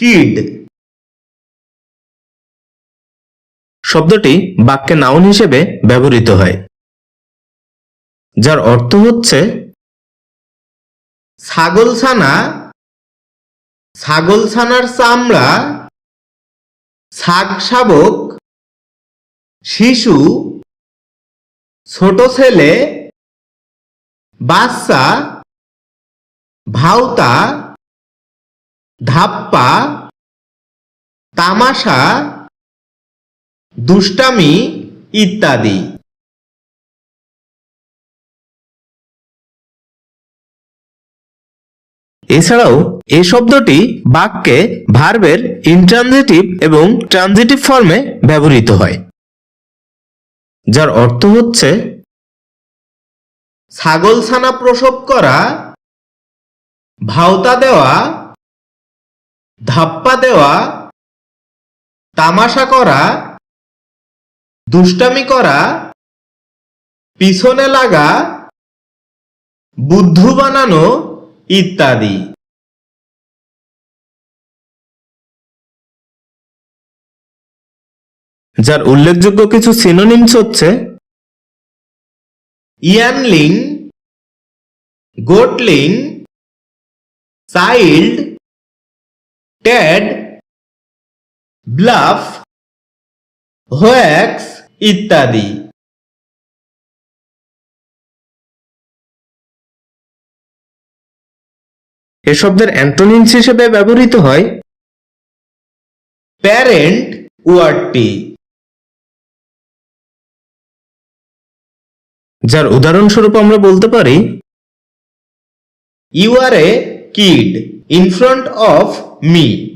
Kid শব্দটি বাক্যে noun হিসেবে ব্যবহৃত হয়, যার অর্থ হচ্ছে ছাগলছানা ছাগলছানার চামড়া, শাক শাবক, শিশু, ছোট ছেলে, বাচ্চা ভাওতা ধাপ্পা, তামাশা, দুষ্টামি ইত্যাদি। এছাড়াও এই শব্দটি বাক্যে ভার্বের ইনট্রানজিটিভ এবং ট্রানজিটিভ ফর্মে ব্যবহৃত হয়, যার অর্থ হচ্ছে ছাগলছানা প্রসব করা, ভাওতা দেওয়া ধাপ্পা দেওয়া, তামাশা করা, দুষ্টামি করা, পিছনে লাগা, বুদ্ধু বানানো ইত্যাদি। যার উল্লেখযোগ্য কিছু সিনোনিমস হচ্ছে yeanling, goatling, child tad bluff hoax ইত্যাদি। এ শব্দের অ্যান্টোনিমস হিসেবে ব্যবহৃত হয় প্যারেন্ট ওয়ার্ডটি। যার উদাহরণস্বরূপ আমরা বলতে পারি you are a kid in front of me.